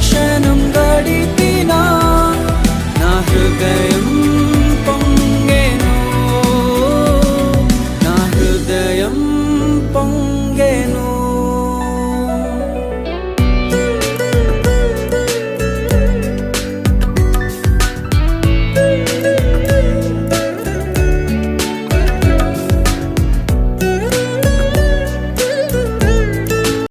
全都。